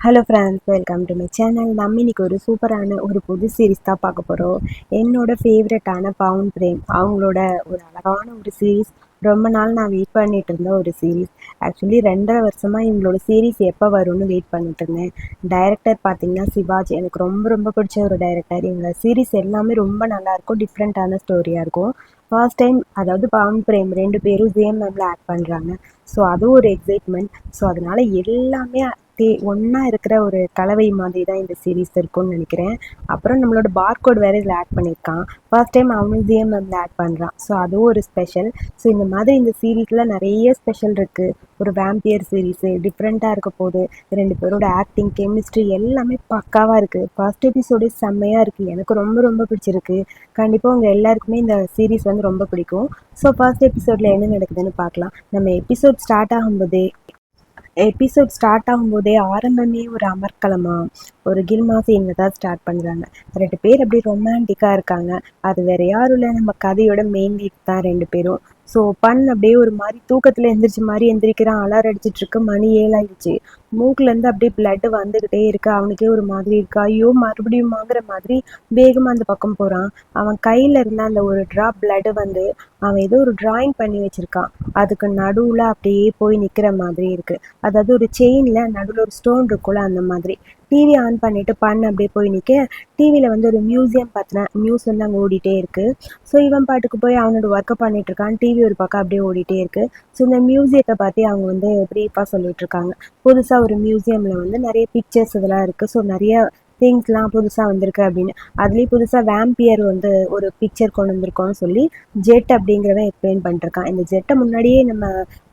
Hello friends welcome to my channel நம்ம இன்னைக்கு ஒரு சூப்பரான ஒரு புது சீரிஸ் தான் பார்க்க போகிறோம் என்னோட ஃபேவரட்டான பவுன் பிரேம் அவங்களோட ஒரு அழகான ஒரு சீரிஸ் ரொம்ப நாள் நான் வெயிட் பண்ணிட்டு இருந்த ஒரு சீரிஸ் ஆக்சுவலி ரெண்டரை வருஷமாக இவங்களோட சீரிஸ் எப்போ வரும்னு வெயிட் பண்ணிட்டு இருந்தேன். டைரக்டர் பார்த்தீங்கன்னா சிவாஜி. எனக்கு ரொம்ப ரொம்ப பிடிச்ச ஒரு டைரக்டர் இவங்க சீரிஸ் எல்லாமே ரொம்ப நல்லாயிருக்கும் டிஃப்ரெண்ட்டான ஸ்டோரியாக இருக்கும். ஃபர்ஸ்ட் டைம் அதாவது பவன் பிரேம் ரெண்டு பேரும் ஜிஎம்எம்ல ஆட் பண்ணுறாங்க ஸோ அதுவும் ஒரு எக்ஸைட்மெண்ட் ஸோ அதனால எல்லாமே சேர்த்தே ஒன்றா இருக்கிற ஒரு கலவை மாதிரி தான் இந்த சீரீஸ் இருக்கும்னு நினைக்கிறேன். அப்புறம் நம்மளோட பார்கோட் வேறு இதில் ஆட் பண்ணியிருக்கான். ஃபர்ஸ்ட் டைம் அவனும் ஜிஎம்எம்மில் ஆட் பண்ணுறான் ஸோ அதுவும் ஒரு ஸ்பெஷல் ஸோ இந்த மாதிரி இந்த சீரீஸில் நிறைய ஸ்பெஷல் இருக்குது ஒரு வேம்பியர் சீரீஸு டிஃப்ரெண்ட்டாக இருக்க போது ரெண்டு பேரோட ஆக்டிங் கெமிஸ்ட்ரி எல்லாமே பக்காவாக இருக்குது ஃபர்ஸ்ட் எபிசோடு செம்மையாக இருக்குது எனக்கு ரொம்ப ரொம்ப பிடிச்சிருக்கு. கண்டிப்பாக உங்கள் எல்லாருக்குமே இந்த சீரீஸ் வந்து ரொம்ப பிடிக்கும். ஸோ ஃபர்ஸ்ட் எபிசோடில் என்ன நடக்குதுன்னு பார்க்கலாம். நம்ம எபிசோட் ஸ்டார்ட் ஆகும்போதே எபிசோட் ஸ்டார்ட் ஆகும்போதே ஆரம்பமே ஒரு அமர்க்கலமாக ஒரு கில்மா சீனில் தான் ஸ்டார்ட் பண்ணுறாங்க ரெண்டு பேர் அப்படியே ரொமான்டிக்காக இருக்காங்க. அது வேற யாரும் இல்லை நம்ம கதையோட மெயின் லீட் தான் ரெண்டு பேரும். ஸோ பண் அப்படியே ஒரு மாதிரி தூக்கத்தில் எந்திரிச்ச மாதிரி எந்திரிக்கிறான். அலார் அடிச்சிட்டு இருக்கு. மணி ஏழாயிடுச்சு. மூக்குலேருந்து அப்படியே பிளட் வந்துக்கிட்டே இருக்கு. அவனுக்கே ஒரு மாதிரி இருக்கு. ஐயோ மறுபடியும் வாங்குற மாதிரி வேகமாக அந்த பக்கம் போகிறான் அவன் கையில் இருந்த அந்த ஒரு ட்ராப் பிளட் வந்து அவன் ஏதோ ஒரு டிராயிங் பண்ணி வச்சிருக்கான். அதுக்கு நடுவில் அப்படியே போய் நிற்கிற மாதிரி இருக்கு. அதாவது ஒரு செயினில் நடுவில் ஒரு ஸ்டோன் இருக்கும்ல அந்த மாதிரி. டிவி ஆன் பண்ணிட்டு பண்ண அப்படியே போய் நிற்க டிவியில் வந்து ஒரு மியூசியம் பார்த்தின நியூஸ் வந்து அங்கே ஓடிட்டே இருக்கு. ஸோ இவன் பாட்டுக்கு போய் அவனோட ஒர்க்கை பண்ணிட்டு இருக்கான். டிவி ஒரு பக்கம் அப்படியே ஓடிட்டே இருக்கு. ஸோ இந்த மியூசியத்தை பற்றி அவங்க வந்து ப்ரீஃபாக சொல்லிட்டு இருக்காங்க. புதுசாக ஒரு மியூசியமில் வந்து நிறைய பிக்சர்ஸ் இதெல்லாம் இருக்குது ஸோ நிறைய திங்ஸ்லாம் புதுசாக வந்திருக்கு அப்படின்னு. அதுலேயும் புதுசாக வேம்பியர் வந்து ஒரு பிக்சர் கொண்டு வந்திருக்கோம்னு சொல்லி ஜெட் அப்படிங்கிறவன் எக்ஸ்பிளைன் பண்ணிருக்கான். இந்த ஜெட்டை முன்னாடியே நம்ம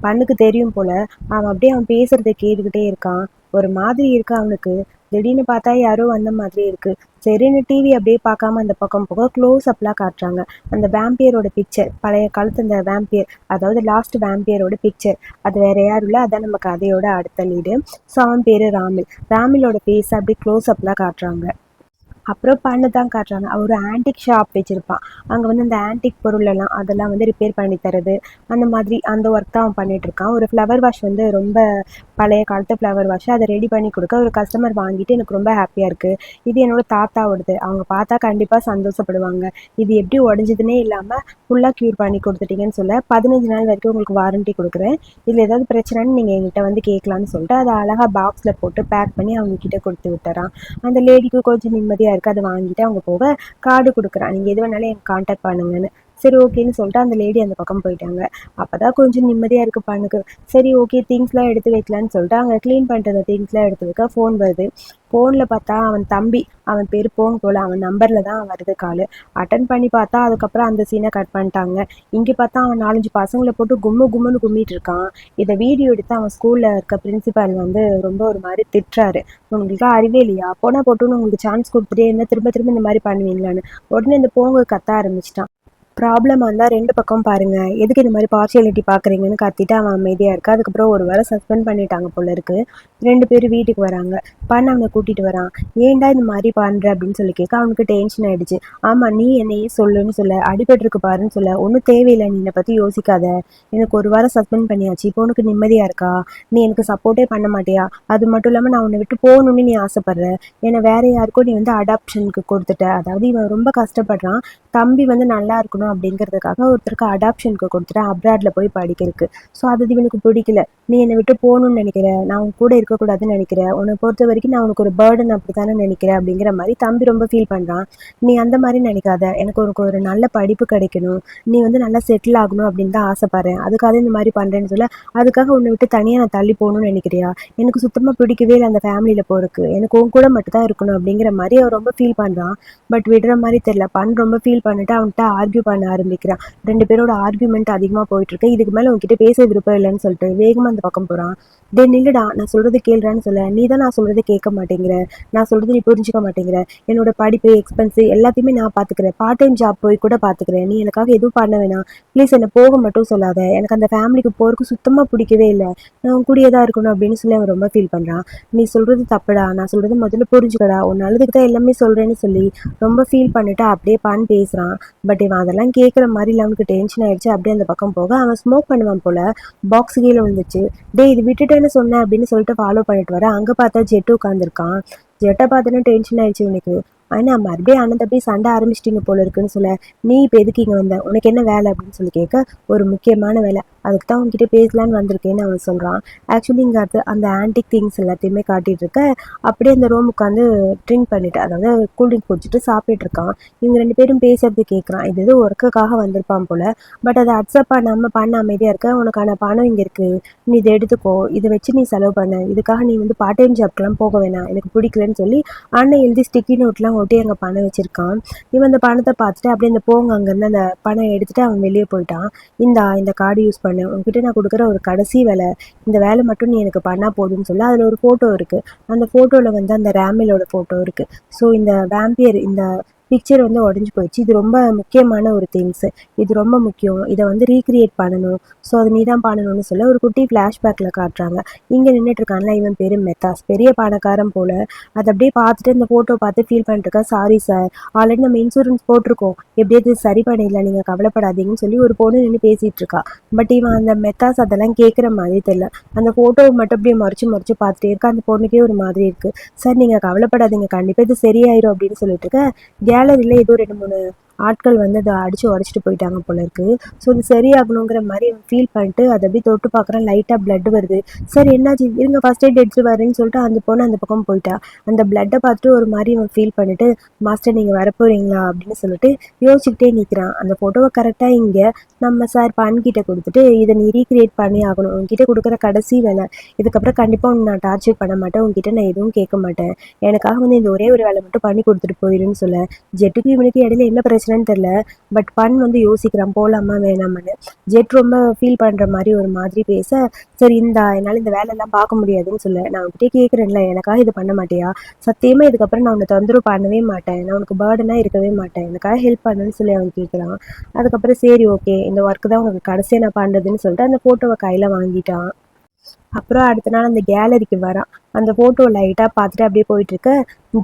பண்ணுக்கு தெரியும் போல் அவன் அப்படியே அவன் பேசுகிறத கேட்டுக்கிட்டே இருக்கான். ஒரு மாதிரி இருக்கு அவனுக்கு. திடீர்னு பார்த்தா யாரோ வந்த மாதிரி இருக்கு. சரின்னு டிவி அப்படியே பார்க்காம அந்த பக்கம் போக க்ளோஸ் அப்லாம் காட்டுறாங்க. அந்த வேம்பியரோட பிக்சர் பழைய காலத்து அந்த வேம்பியர் அதாவது லாஸ்ட் வேம்பியரோட பிக்சர் அது வேற யாரும் இல்லை அதான் நம்ம கதையோட அடுத்த லீடு ஸோ அவன் பேர் ராமில். ராமிலோட ஃபேஸ் அப்படியே க்ளோஸ் அப்லாம் காட்டுறாங்க. அப்புறம் பண்ண தான் காட்டுறாங்க. அவர் ஆன்டிக் ஷாப் வச்சுருப்பான். அங்கே வந்து அந்த ஆன்டிக் பொருளெல்லாம் அதெல்லாம் வந்து ரிப்பேர் பண்ணி தரது. அந்த மாதிரி அந்த ஒர்க் தான் அவன் பண்ணிட்டு இருக்கான். ஒரு ஃப்ளவர் வாஷ் வந்து ரொம்ப பழைய காலத்து ஃப்ளவர் வாஷ் அதை ரெடி பண்ணி கொடுக்க ஒரு கஸ்டமர் வாங்கிட்டு எனக்கு ரொம்ப ஹாப்பியாக இருக்குது இது என்னோட தாத்தாவோடது. அவங்க பார்த்தா கண்டிப்பாக சந்தோஷப்படுவாங்க. இது எப்படி உடஞ்சதுன்னே இல்லாமல் ஃபுல்லாக க்யூர் பண்ணி கொடுத்துட்டீங்கன்னு சொல்ல பதினஞ்சு நாள் வரைக்கும் உங்களுக்கு வாரண்ட்டி கொடுக்குறேன். இதில் ஏதாவது பிரச்சனைன்னு நீங்கள் எங்கிட்ட வந்து கேட்கலான்னு சொல்லிட்டு அதை அழகாக பாக்ஸில் போட்டு பேக் பண்ணி அவங்க கிட்டே கொடுத்து விட்டுறான். அந்த லேடிக்கு கொஞ்சம் நிம்மதியாக இருக்குது அதை வாங்கிட்டு அவங்க போக கார்டு கொடுக்குறான் நீங்கள் எது வேணாலும் எனக்கு காண்டாக்ட் பண்ணுங்கன்னு. சரி ஓகேன்னு சொல்லிட்டு அந்த லேடி அந்த பக்கம் போயிட்டாங்க. அப்போ தான் கொஞ்சம் நிம்மதியாக இருக்கு பண்ணுக்கு சரி ஓகே திங்ஸ்லாம் எடுத்து வைக்கலான்னு சொல்லிட்டு அங்கே க்ளீன் பண்ணுற திங்ஸ்லாம் எடுத்து வைக்க ஃபோன் வருது. ஃபோனில் பார்த்தா அவன் தம்பி அவன் பேர் போன் போல் அவன் நம்பரில் தான் வருது கால் அட்டன் பண்ணி பார்த்தா அதுக்கப்புறம் அந்த சீனை கட் பண்ணிட்டாங்க. இங்கே பார்த்தா அவன் நாலஞ்சு பசங்களை போட்டு கும்மு கும்முன்னு கும்மிட்டு இருக்கான். இதை வீடியோ எடுத்து அவன் ஸ்கூலில் இருக்க பிரின்சிபால் வந்து ரொம்ப ஒரு மாதிரி திட்டுறாரு. உங்களுக்கு அறிவே இல்லையா? போனால் போட்டுன்னு உங்களுக்கு சான்ஸ் கொடுத்துட்டே என்ன திரும்ப திரும்ப இந்த மாதிரி பண்ணுவீங்களான்னு? உடனே இந்த போங்க கத்த ஆரம்பிச்சிட்டான். ப்ராப்ளமாக இருந்தால் ரெண்டு பக்கம் பாருங்கள் எதுக்கு இந்த மாதிரி பார்ஷியாலிட்டி பார்க்குறீங்கன்னு கத்திட்டு அவன் அமைதியாக இருக்கா? அதுக்கப்புறம் ஒரு வாரம் சஸ்பெண்ட் பண்ணிட்டாங்க போல இருக்கு. ரெண்டு பேரும் வீட்டுக்கு வராங்க. பண்ண அவனை கூட்டிகிட்டு வரான். ஏன்டா இந்த மாதிரி பண்ணுற அப்படின்னு சொல்லி கேட்க அவனுக்கு டென்ஷன் ஆயிடுச்சு. ஆமாம் நீ என்னையே சொல்லுன்னு சொல்ல அடிபட்டுருக்கு பாருன்னு சொல்ல ஒன்றும் தேவையில்லை. நீ என்னை பற்றி யோசிக்காத. எனக்கு ஒரு வாரம் சஸ்பெண்ட் பண்ணியாச்சு. இப்போ உனக்கு நிம்மதியாக இருக்கா? நீ எனக்கு சப்போர்ட்டே பண்ண மாட்டியா? அது மட்டும் இல்லாமல் நான் உன்னை விட்டு போகணும்னு நீ ஆசைப்படுற. என்னை வேற யாருக்கும் நீ வந்து அடாப்ஷனுக்கு கொடுத்துட்ட. அதாவது இவன் ரொம்ப கஷ்டப்படுறான். தம்பி வந்து நல்லா இருக்கணும். அப்படிங்கிறதுக்காக ஒருத்தருக்கு அடாப்ஷனுக்கு கொடுத்துட்டேன். அப்ராட்ல போய் படிக்கிறதுக்கு. ஸோ அது இவனுக்கு பிடிக்கல. நீ என்னை விட்டு போகணும்னு நினைக்கிற? நான் உன் கூட இருக்கக்கூடாதுன்னு நினைக்கிறேன் உன்னை பொறுத்த வரைக்கும் நான் உனக்கு ஒரு பேர்டன் அப்படி தானே நினைக்கிறேன் அப்படிங்கிற மாதிரி தம்பி ரொம்ப ஃபீல் பண்ணுறான் நீ அந்த மாதிரி நினைக்காத. எனக்கு உனக்கு ஒரு நல்ல படிப்பு கிடைக்கணும். நீ வந்து நல்லா செட்டில் ஆகணும் அப்படின்னு தான் ஆசைப்படுறேன். அதுக்காக இந்த மாதிரி பண்ணுறேன்னு சொல்ல அதுக்காக உன்னை விட்டு தனியாக நான் தள்ளி போகணும்னு நினைக்கிறியா? எனக்கு சுத்தமாக பிடிக்கவே இல்லை அந்த ஃபேமிலியில் போகிறதுக்கு எனக்கு உன் கூட மட்டும் தான் இருக்கணும் அப்படிங்கிற மாதிரி அவன் ரொம்ப ஃபீல் பண்ணுறான் பட் விடுற மாதிரி தெரியல. பண் ரொம்ப ஃபீல் பண்ணிட்டு அவன்கிட்ட ஆர்கியூ பண்ண ஆரம்பிக்கிறான். ரெண்டு பேரோட ஆர்கியூமெண்ட் அதிகமாக போயிட்டுருக்கு இதுக்கு மேலே உங்ககிட்ட பேச விருப்பம் இல்லைன்னு சொல்லிட்டு வேகமாக அந்த பக்கம் போகிறான் டே நில்லுடா நான் சொல்கிறது கேள்றான்னு சொல்ல. நீ தான் நான் சொல்கிறத கேட்க மாட்டேங்கிற. நான் சொல்கிறது நீ புரிஞ்சுக்க மாட்டேங்கிற. என்னோட படிப்பு எக்ஸ்பென்ஸு எல்லாத்தையுமே நான் பார்த்துக்கிறேன் பார்ட் டைம் ஜாப் போய் கூட பார்த்துக்கிறேன் நீ எனக்காக எதுவும் பண்ண வேணாம். ப்ளீஸ் என்னை போக மட்டும் சொல்லாத. எனக்கு அந்த ஃபேமிலிக்கு போகிறதுக்கு சுத்தமாக பிடிக்கவே இல்லை. நான் உன் கூடயே தான் இருக்கணும் அப்படின்னு சொல்லி அவன் ரொம்ப ஃபீல் பண்ணுறான் நீ சொல்கிறது தப்புடா. நான் சொல்கிறது முதல்ல புரிஞ்சுக்கடா. உன் நல்லதுக்கு தான் எல்லாமே சொல்கிறேன்னு சொல்லி ரொம்ப ஃபீல் பண்ணிட்டு அப்படியே பான் பேசுகிறான் பட் இவன் அதெல்லாம் கேட்குற மாதிரி இல்லை அவனுக்கு டென்ஷன் ஆயிடுச்சு. அப்படியே அந்த பக்கம் போக அவன் ஸ்மோக் பண்ணுவான் போல். பாக்ஸ் கீழே விழுந்துச்சு. டேய் இது விட்டுட்டேன்னு சொன்னேன் அப்படின்னு சொல்லிட்டு ஃபாலோ பண்ணிட்டு வரேன் அங்கே பார்த்தா ஜெட்டு உட்காந்துருக்கான் ஜெட்டை பார்த்தோன்னா டென்ஷன் ஆயிடுச்சு உனக்கு. ஆனால் மறுபடியும் அண்ணன் தம்பி சண்டை ஆரம்பிச்சிட்டிங்க போல இருக்குன்னு சொல்ல நீ இப்போ எதுக்கு இங்கே வந்த? உனக்கு என்ன வேலை அப்படின்னு சொல்லி கேட்க ஒரு முக்கியமான வேலை. அதுக்கு தான் உங்ககிட்ட பேசலான்னு வந்திருக்கேன்னு அவன் சொல்கிறான் ஆக்சுவலி இங்கே அது அந்த ஆன்டிக் திங்ஸ் எல்லாத்தையுமே காட்டிகிட்டு இருக்க. அப்படியே அந்த ரூம் உட்காந்து ட்ரிங்க் பண்ணிட்டு அதாவது கூல்ட்ரிங்க் குடிச்சிட்டு சாப்பிட்டுட்டு இருக்கான். இவங்க ரெண்டு பேரும் பேசுறது கேட்குறான் இது எதுவும் ஒர்க்குக்காக வந்திருப்பான் போல. பட் அதை அக்செப்ட் பண்ணாமல் பண்ண அமைதியாக இருக்க. உனக்கான பணம் இங்கே இருக்குது நீ இதை எடுத்துக்கோ. இதை வச்சு நீ செலவு பண்ண. இதுக்காக நீ வந்து பார்ட் டைம் ஜாப்க்கெலாம் போக வேணாம். எனக்கு பிடிக்கலன்னு சொல்லி அண்ணன் எழுதி ஸ்டிக்கி நோட்லாம் ஒட்டி அங்கே பணம் வச்சிருக்கான். இவன் அந்த பணத்தை பார்த்துட்டு அப்படியே அந்த போங்க அங்கேருந்து அந்த பணம் எடுத்துட்டு அவன் வெளியே போயிட்டான். இந்தா இந்த கார்டு யூஸ் பண்ண. உங்ககிட்ட நான் கொடுக்குற ஒரு கடைசி வேலை இந்த வேலை மட்டும் நீ எனக்கு பண்ணால் போதும்னு சொல்லி. அதில் ஒரு ஃபோட்டோ இருக்குது அந்த ஃபோட்டோவில் வந்து அந்த ரேமிலோட ஃபோட்டோ இருக்குது ஸோ இந்த வேம்பியர் இந்த பிக்சர் வந்து உடஞ்சி போயிடுச்சு. இது ரொம்ப முக்கியமான ஒரு திங்ஸு இது ரொம்ப முக்கியம். இதை வந்து ரீக்ரியேட் பண்ணணும். ஸோ அது நீ தான் பண்ணணும்னு சொல்ல ஒரு குட்டி ஃப்ளாஷ்பேக்கில் காட்டுறாங்க. இங்கே நின்றுட்டு இருக்கான்ல இவன் பேர் மெத்தாஸ். பெரிய பணக்காரன் போல். அதை அப்படியே பார்த்துட்டு இந்த ஃபோட்டோ பார்த்து ஃபீல் பண்ணிட்டு சாரி சார் ஆல்ரெடி நம்ம இன்சூரன்ஸ் போட்டிருக்கோம். எப்படியாவது சரி பண்ணிடல நீங்கள் கவலைப்படாதீங்கன்னு சொல்லி ஒரு பொண்ணு நின்று பேசிகிட்டு இருக்கா. பட் இவன் அந்த மெத்தாஸ் அதெல்லாம் கேட்குற மாதிரி தெரியல. அந்த ஃபோட்டோவை மட்டும் அப்படியே மறைச்சு மறைச்சு பார்த்துட்டே இருக்கா. அந்த பொண்ணுக்கே ஒரு மாதிரி இருக்குது சார் நீங்கள் கவலைப்படாதீங்க. கண்டிப்பாக இது சரியாயிரும் அப்படின்னு சொல்லிட்டு இருக்க. கேலரியில் ஏதோ ரெண்டு மூணு ஆட்கள் வந்து அதை அடித்து உடச்சிட்டு போயிட்டாங்க போல இருக்கு. ஸோ இது சரியாகணுங்கிற மாதிரி ஃபீல் பண்ணிட்டு அதை அப்படியே தொட்டு பார்க்குறான். லைட்டாக பிளட் வருது. சார் என்னாச்சு? இருங்க ஃபர்ஸ்ட் எய்ட் எடுத்து வரேன்னு சொல்லிட்டு அந்த பொண்ணு அந்த பக்கம் போயிட்டா. அந்த பிளட்டை பார்த்துட்டு ஒரு மாதிரி அவன் ஃபீல் பண்ணிட்டு மாஸ்டர் நீங்கள் வரப்போறீங்களா? அப்படின்னு சொல்லிட்டு யோசிச்சுக்கிட்டே நிற்கிறான் அந்த ஃபோட்டோவை கரெக்டாக இங்கே நம்ம சார் கிட்ட கொடுத்துட்டு இதை நீ ரீக்ரியேட் பண்ணி ஆகணும். உங்ககிட்ட கொடுக்குற கடைசி வேலை. இதுக்கப்புறம் கண்டிப்பாக உன்னை நான் டார்ச்சர் பண்ண மாட்டேன். உங்ககிட்ட நான் எதுவும் கேட்க மாட்டேன். எனக்காக வந்து இந்த ஒரே ஒரு வேலை மட்டும் பண்ணி கொடுத்துட்டு போயிடுன்னு சொல்ல. ஜெட்டுக்கு இவனுக்கு இடையில என்ன பிரச்சனை பிரச்சனைன்னு தெரில பட் பன் வந்து யோசிக்கிறான் போகலாமா வேணாமான்னு. ஜெட் ரொம்ப ஃபீல் பண்ணுற மாதிரி ஒரு மாதிரி பேச சரி இந்த என்னால் இந்த வேலையெல்லாம் பார்க்க முடியாதுன்னு சொல்ல. நான் உங்ககிட்ட கேட்குறேன்ல எனக்காக இது பண்ண மாட்டியா? சத்தியமாக இதுக்கப்புறம் நான் உன்னை தொந்தரவு பண்ணவே மாட்டேன். நான் உனக்கு பேர்டனாக இருக்கவே மாட்டேன். எனக்காக ஹெல்ப் பண்ணுன்னு சொல்லி அவன் கேட்குறான் அதுக்கப்புறம் சரி ஓகே இந்த ஒர்க்கு தான் உனக்கு கடைசியாக நான் பண்ணுறதுன்னு சொல்லிட்டு அந்த ஃபோட்டோவை கையில் வாங்கிட்டான். அப்புறம் அடுத்த நாள் அந்த கேலரிக்கு வரான். அந்த ஃபோட்டோ லைட்டாக பார்த்துட்டு அப்படியே போயிட்டுருக்க.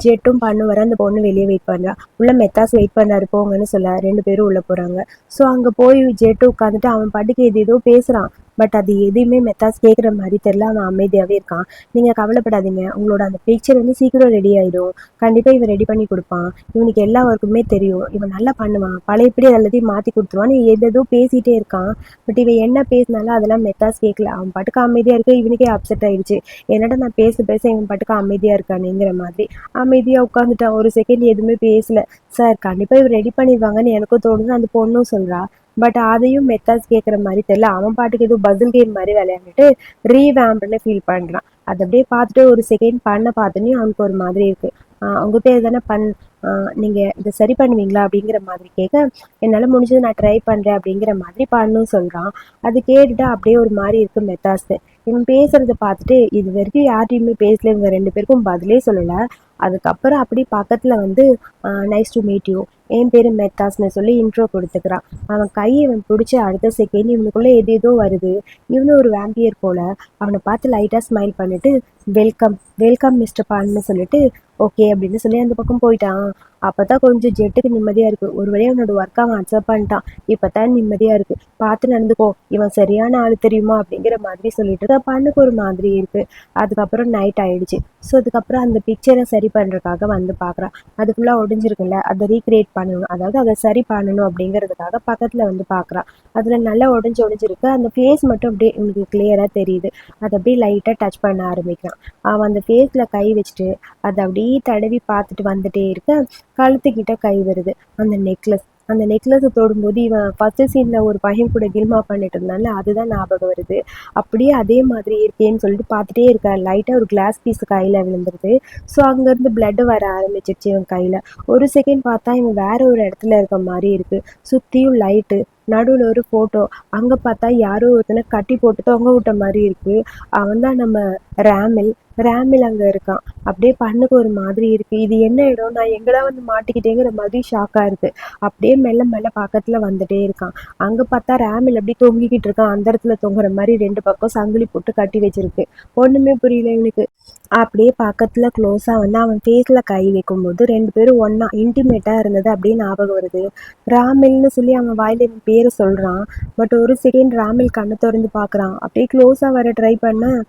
ஜெட்டும் பண்ணு வர அந்த பொண்ணு வெளியே வெயிட் பண்ணுறா உள்ள மெத்தாஸ் வெயிட் பண்ணாரு போங்கன்னு சொல்ல ரெண்டு பேரும் உள்ளே போகிறாங்க ஸோ அங்கே போய் ஜெட்டு உட்காந்துட்டு அவன் பாட்டுக்கு எது ஏதோ பேசுகிறான் பட் அது எதையுமே மெத்தாஸ் கேட்குற மாதிரி தெரில அவன் அமைதியாகவே இருக்கான். நீங்கள் கவலைப்படாதீங்க. உங்களோட அந்த பிக்சர் வந்து சீக்கிரம் ரெடி ஆகிடும் கண்டிப்பாக இவன் ரெடி பண்ணி கொடுப்பான். இவனுக்கு எல்லா ஒர்க்குமே தெரியும். இவன் நல்லா பண்ணுவான். பழையபடி எல்லாத்தையும் மாற்றி கொடுத்துருவான். நீ ஏதோ பேசிகிட்டே இருக்கான். பட் இவன் என்ன பேசினாலும் அதெல்லாம் மெத்தாஸ் கேட்கல அவன் பாட்டுக்கு அமைதியாக இருக்க. இவனுக்கே அப்செட் ஆகிடுச்சு என்னடா நான் பேச பேச இவன் பாட்டுக்கு அமைதியாக இருக்கானுங்கிற மாதிரி. அமைதியாக உட்காந்துட்டான் ஒரு செகண்ட் எதுவுமே பேசல. சார் கண்டிப்பாக இவர் ரெடி பண்ணிடுவாங்கன்னு எனக்கும் தோணுது. அந்த பொண்ணும் சொல்கிறா பட் அதையும் மெத்தாஸ் கேட்குற மாதிரி தெரியல. அவன் பாட்டுக்கு எதுவும் பசில் கேம் மாதிரி விளையாண்டுட்டு ரீவேம்ப்னு ஃபீல் பண்ணுறான் அதை அப்படியே பார்த்துட்டு ஒரு செகண்ட் பண்ண பார்த்தோன்னே அவனுக்கு ஒரு மாதிரி இருக்குது அவங்க பேர் தானே பண் நீங்கள் இதை சரி பண்ணுவீங்களா? அப்படிங்கிற மாதிரி கேட்க என்னால் முடிஞ்சது நான் ட்ரை பண்ணுறேன் அப்படிங்கிற மாதிரி பண்ணுன்னு சொல்கிறான் அது கேட்டுட்டு அப்படியே ஒரு மாதிரி இருக்குது மெத்தாஸு இவன் பேசுகிறத பார்த்துட்டு இது வரைக்கும் யார்ட்டையுமே பேசல இவங்க ரெண்டு பேருக்கும் பதிலே சொல்லலை. அதுக்கப்புறம் அப்படி பக்கத்தில் வந்து நைஸ் டு மீட் யூ என் பேர் மெத்தாஸ்னு சொல்லி இன்ட்ரோ கொடுத்துக்கிறான். அவன் கையை இவன் பிடிச்ச அடுத்த செகண்ட் இவனுக்குள்ளே எது ஏதோ வருது. இவனும் ஒரு வேம்பியர் போல் அவனை பார்த்து லைட்டாக ஸ்மைல் பண்ணிட்டு வெல்கம் வெல்கம் மிஸ்டர் பான்னு சொல்லிட்டு ஓகே அப்படின்னு சொல்லி அந்த பக்கம் போயிட்டான். அப்போ தான் கொஞ்சம் ஜெட்டுக்கு நிம்மதியாக இருக்குது ஒரு வழியாக அவனோட ஒர்க் அவன் அக்செப்ட் பண்ணிட்டான். இப்போ தான் நிம்மதியாக இருக்குது பார்த்து நடந்துக்கோ. இவன் சரியான ஆள் தெரியுமா? அப்படிங்கிற மாதிரி சொல்லிட்டு இருக்கா பண்ணுக்கு ஒரு மாதிரி இருக்குது அதுக்கப்புறம் நைட் ஆயிடுச்சு. ஸோ அதுக்கப்புறம் அந்த பிக்சரை சரி பண்ணுறதுக்காக வந்து பார்க்குறான். அதுக்குள்ளே ஒடிஞ்சிருக்குல்ல. அதை ரீக்ரியேட் பண்ணணும். அதாவது அதை சரி பண்ணணும் அப்படிங்கிறதுக்காக பக்கத்தில் வந்து பார்க்குறான். அதில் நல்லா உடஞ்சி உடஞ்சிருக்கு அந்த ஃபேஸ் மட்டும் அப்படியே உங்களுக்கு கிளியராக தெரியுது. அதை அப்படியே லைட்டாக டச் பண்ண ஆரம்பிக்கிறான். அவன் அந்த ஃபேஸில் கை வச்சுட்டு அதை அப்படியே தடவி பார்த்துட்டு வந்துட்டே இருக்க கழுத்துக்கிட்ட கை வருது. அந்த நெக்லஸ் அந்த நெக்லஸை தொடும்போது இவன் ஃபஸ்ட்டு சீனில் ஒரு பையன் கூட கில்மா பண்ணிட்டு இருந்தால அதுதான் ஞாபகம் வருது. அப்படியே அதே மாதிரி இருக்கேன்னு சொல்லிட்டு பார்த்துட்டே இருக்கா லைட்டாக ஒரு கிளாஸ் பீஸ் கையில் விழுந்துருது. ஸோ அங்கேருந்து பிளட்டு வர ஆரம்பிச்சிருச்சு இவன் கையில். ஒரு செகண்ட் பார்த்தா இவன் வேற ஒரு இடத்துல இருக்க மாதிரி இருக்குது சுற்றியும் லைட்டு நடுவில் ஒரு ஃபோட்டோ அங்கே பார்த்தா யாரோ ஒருத்தனை கட்டி போட்டு தொங்க விட்ட மாதிரி இருக்குது அவன் தான் நம்ம ரேமில். ரேமில் அங்கே இருக்கான். அப்படியே பண்ணுக்கு ஒரு மாதிரி இருக்கு. இது என்ன இடம்? நான் எங்கெல்லாம் வந்து மாட்டிக்கிட்டேங்கிற மாதிரி ஷாக்காக இருக்கு. அப்படியே மெல்ல மெல்ல பக்கத்தில் வந்துட்டே இருக்கான். அங்கே பார்த்தா ரேமில் அப்படியே தொங்கிக்கிட்டு இருக்கான். அந்த இடத்துல தொங்குற மாதிரி ரெண்டு பக்கம் சங்கிலி போட்டு கட்டி வச்சிருக்கு. ஒன்றுமே புரியல இவனுக்கு. அப்படியே பக்கத்தில் க்ளோஸாக வந்து அவன் ஃபேஸில் கை வைக்கும்போது ரெண்டு பேரும் ஒன்றா இன்டிமேட்டாக இருந்தது அப்படியே ஞாபகம் வருது. ராமில்னு சொல்லி அவன் வாயில் இவன் பேரை சொல்கிறான் பட் ஒரு செகண்ட் ராமில் கண்ணை திறந்து பார்க்குறான். அப்படியே க்ளோஸாக வர ட்ரை பண்ண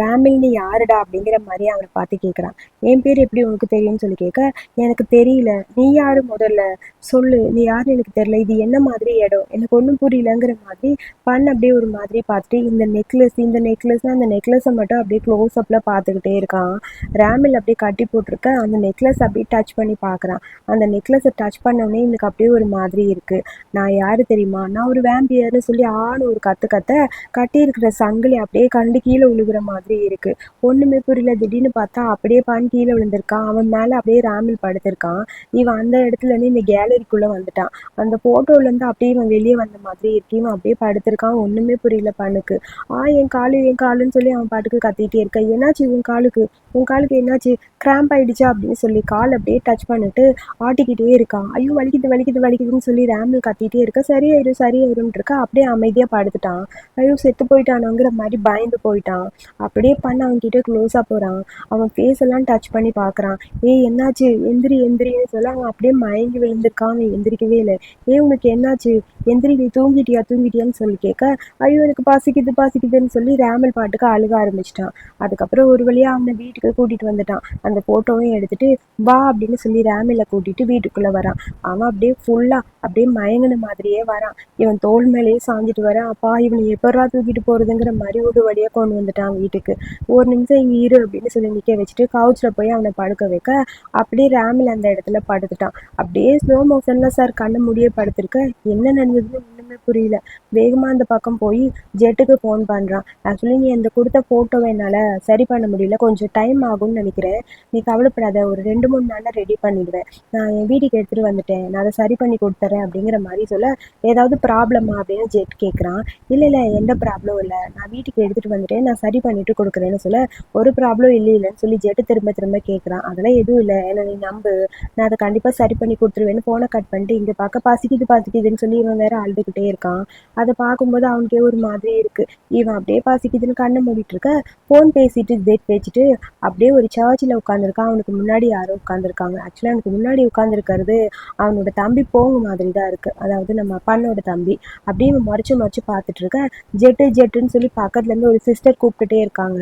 ராமில் நீ யாருடா அப்படிங்கிற மாதிரி அவனை பார்த்து கேட்குறான் என் பேர் எப்படி உனக்கு தெரியும்னு சொல்லி கேட்க எனக்கு தெரியல. நீ யாரு முதல்ல? சொல்லு. நீ யாரு எனக்கு தெரியல. இது என்ன மாதிரி இடம்? எனக்கு ஒன்றும் புரியலங்கிற மாதிரி பண்ண அப்படியே ஒரு மாதிரி பார்த்துட்டு இந்த நெக்லஸ் இந்த நெக்லஸ் அந்த நெக்லஸை மட்டும் அப்படியே க்ளோஸ் அப்பில் பார்த்துக்கிட்டே இருக்கான். ராமில் அப்படியே கட்டி போட்டிருக்க அந்த நெக்லஸ் அப்படியே டச் பண்ணி பார்க்குறான். அந்த நெக்லஸை டச் பண்ணோடனே எனக்கு அப்படியே ஒரு மாதிரி இருக்குது நான் யார் தெரியுமா? நான் ஒரு வேம்பியர்னு சொல்லி ஆண் ஒரு கற்று கத்த கட்டி இருக்கிற சங்கிலி அப்படியே கண்டு கீழே விழுகிற மாதிரி இருக்கு. ஒண்ணுமே புரியல. திடீர்னு பார்த்தா அப்படியே பான் கீழே விழுந்திருக்கான். அவன் மேல அப்படியே ராமில் படுத்திருக்கான். இவன் அந்த இடத்துல இருந்து இந்த கேலரிக்குள்ள வந்துட்டான். அந்த போட்டோல இருந்து அப்படியே இவன் வெளியே வந்த மாதிரி இருக்கு. இவன் அப்படியே படுத்திருக்கான். ஒண்ணுமே புரியல பண்ணுக்கு ஆ என் காலு என் காலுன்னு சொல்லி அவன் பாட்டுக்கு கத்திட்டே இருக்க என்னாச்சு உன் காலுக்கு? உன் காலுக்கு என்னாச்சு? கிராம்ப் ஆயிடுச்சா? அப்படின்னு சொல்லி கால் அப்படியே டச் பண்ணிட்டு ஆட்டிக்கிட்டே இருக்கான். ஐயோ வலிக்குது வலிக்குது வலிக்குதுன்னு சொல்லி ரேமில் கத்திட்டே இருக்க சரியாயிரும் சரியாயிரும்னு இருக்கா அப்படியே அமைதியா படுத்துட்டான். ஐயோ செத்து போயிட்டானோங்கிற மாதிரி பயந்து போயிட்டான். அப்படியே பண்ண அவன் க்ளோஸாக போகிறான் அவன் ஃபேஸ் எல்லாம் டச் பண்ணி பார்க்குறான். ஏய் என்னாச்சு? எந்திரி எந்திரின்னு சொல்ல அவன் அப்படியே மயங்கி விழுந்திருக்கான். அவன் எந்திரிக்கவே இல்லை. ஏய் உனக்கு என்னாச்சு? எந்திரி நீ தூங்கிட்டியா? தூங்கிட்டியான்னு சொல்லி கேட்க ஐயோ எனக்கு பசிக்குது பசிக்குதுன்னு சொல்லி ரேமல் பாட்டுக்கு அழுக ஆரம்பிச்சிட்டான். அதுக்கப்புறம் ஒரு வழியாக அவனை வீட்டுக்கு கூட்டிகிட்டு வந்துட்டான். அந்த ஃபோட்டோவையும் எடுத்துகிட்டு வா அப்படின்னு சொல்லி ரேமில கூட்டிட்டு வீட்டுக்குள்ளே வரான். அவன் அப்படியே ஃபுல்லாக அப்படியே மயங்கின மாதிரியே வரான். இவன் தோல் மேலேயே சாஞ்சிட்டு வரான். அப்பா இவனை எப்படா தூக்கிட்டு போகிறதுங்கிற மாதிரி ஒரு வழியாக கொண்டு வந்துட்டான் வீட்டுக்கு. ஒரு நிமிஷம் இங்கே இரு அப்படின்னு சொல்லி நிற்க வச்சுட்டு கவுச்சில் போய் அவனை படுக்க வைக்க அப்படியே ரேமில் அந்த இடத்துல படுத்துட்டான். அப்படியே ஸ்லோ மோஷனில் சார் கண்ணு முடிய படுத்திருக்க. என்ன நடந்ததுன்னு ஒன்றுமே புரியல. வேகமாக அந்த பக்கம் போய் ஜெட்டுக்கு ஃபோன் பண்ணுறான் ஆக்சுவலி நீ அந்த கொடுத்த ஃபோட்டோவை என்னால் சரி பண்ண முடியல. கொஞ்சம் டைம் ஆகும்னு நினைக்கிறேன். நீ கவலைப்படாத. ஒரு ரெண்டு மூணு நாளில் ரெடி பண்ணிடுவேன். நான் என் வீட்டுக்கு எடுத்துகிட்டு வந்துட்டேன். நான் அதை சரி பண்ணி கொடுத்துறேன். அப்படிங்கிற மாதிரி சொல்ல ஏதாவது ப்ராப்ளமா அப்படின்னு ஜெட் கேட்குறான் இல்லை இல்லை. எந்த ப்ராப்ளமும் இல்லை. நான் வீட்டுக்கு எடுத்துகிட்டு வந்துட்டேன். நான் சரி பண்ணிட்டு கொடுக்குறேன்னு சொல்ல ஒரு ப்ராப்ளம் இல்லை இல்லைன்னு சொல்லி ஜெட்டு திரும்ப திரும்ப கேட்குறான் அதெல்லாம் எதுவும் இல்லை. என்ன நீ நம்பு. நான் அதை கண்டிப்பாக சரி பண்ணி கொடுத்துருவேன்னு ஃபோனை கட் பண்ணிட்டு இங்கே பார்க்க பசிக்குது பசிக்குதுன்னு சொல்லி இவன் வேற அழுதுகிட்டே இருக்கான். அதை பார்க்கும்போது அவனுக்கே ஒரு மாதிரி இருக்கு. இவன் அப்படியே பசிக்குதுன்னு கண்ணை மூடிட்டு இருக்க ஃபோன் பேசிட்டு ஜெட் பேசிட்டு அப்படியே ஒரு சர்ச்சில் உட்காந்துருக்கான் அவனுக்கு முன்னாடி யாரும் உட்காந்துருக்காங்க ஆக்சுவலாக எனக்கு முன்னாடி உட்காந்துருக்கிறது அவனோட தம்பி போங்க மாதிரி தான் இருக்கு. அதாவது நம்ம அப்பானோட தம்பி. அப்படியே இவன் முறைச்சு மறைச்சு பார்த்துட்டு இருக்க ஜெட்டு ஜெட்டுன்னு சொல்லி பக்கத்துலேருந்து ஒரு சிஸ்டர் கூப்பிட்டுட்டே இருக்காங்க.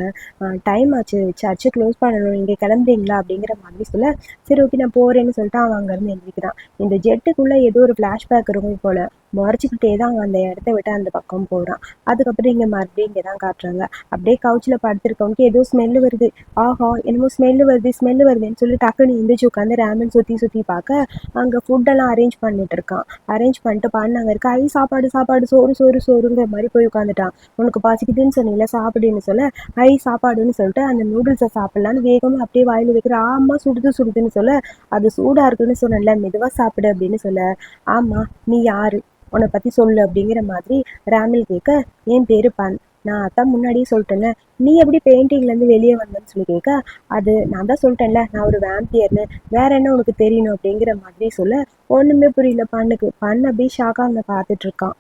டைம் ஆச்சு. சர்ச்சை க்ளோஸ் பண்ணணும். இங்கே கிளம்புறீங்களா? அப்படிங்கிற மாதிரி சொல்ல சரி ஓகே நான் போறேன்னு சொல்லிட்டு அவன் அங்கேருந்து எழுந்திரிக்கிறான். இந்த ஜெட்டுக்குள்ள ஏதோ ஒரு ஃப்ளாஷ்பேக் இருக்கும் போல. முறைச்சிக்கிட்டே தான் அவன் அந்த இடத்த விட்டு அந்த பக்கம் போகிறான் அதுக்கப்புறம் இங்கே மறுபடியும் இங்கே தான் காட்டுறாங்க. அப்படியே கவுச்சில் படுத்திருக்கவனுக்கு ஏதோ ஸ்மெல்லு வருது. ஆஹா என்னமோ ஸ்மெல்லு வருது ஸ்மெல்லு வருதுன்னு சொல்லி டக்குன்னு எந்திரிச்சு உட்காந்து ரேமன் சுற்றி சுற்றி பார்க்க அங்கே ஃபுட்டெல்லாம் அரேஞ்ச் பண்ணிட்டு இருக்கான். அரேஞ்ச் பண்ணிட்டு பண்ணாங்க அங்கே இருக்க ஐ சாப்பாடு சாப்பாடு சோறு சோறு சோறுங்கிற மாதிரி போய் உட்காந்துட்டான் உனக்கு பசிக்குதுன்னு சொன்னீங்களா சாப்பிடுன்னு சொல்ல ஐ சாப்பாடுன்னு சொல்லிட்டு அந்த நூடுல்ஸை சாப்பிட்லான்னு வேகமாக அப்படியே வாயில் வைக்கிற ஆமா சுடுது சுடுதுன்னு சொல்ல அது சூடாக இருக்குன்னு சொன்னல மெதுவாக சாப்பிடு அப்படின்னு சொல்ல ஆமா நீ யாரு? உன்னை பற்றி சொல்லு அப்படிங்கிற மாதிரி ராமில் கேட்க என் பேரு பான் நான் அதான் முன்னாடியே சொல்லிட்டேன்ல. நீ எப்படி பெயிண்டிங்லேருந்து வெளியே வந்தேன்னு சொல்லி கேட்க அது நான் தான் சொல்லிட்டேன்ல. நான் ஒரு வேம்பியர்னு வேற என்ன உனக்கு தெரியணும்? அப்படிங்கிற மாதிரி சொல்ல ஒன்றுமே புரியல பண்ணுக்கு பண்ண அப்படியே ஷாக்காக அவனை பார்த்துட்ருக்கான்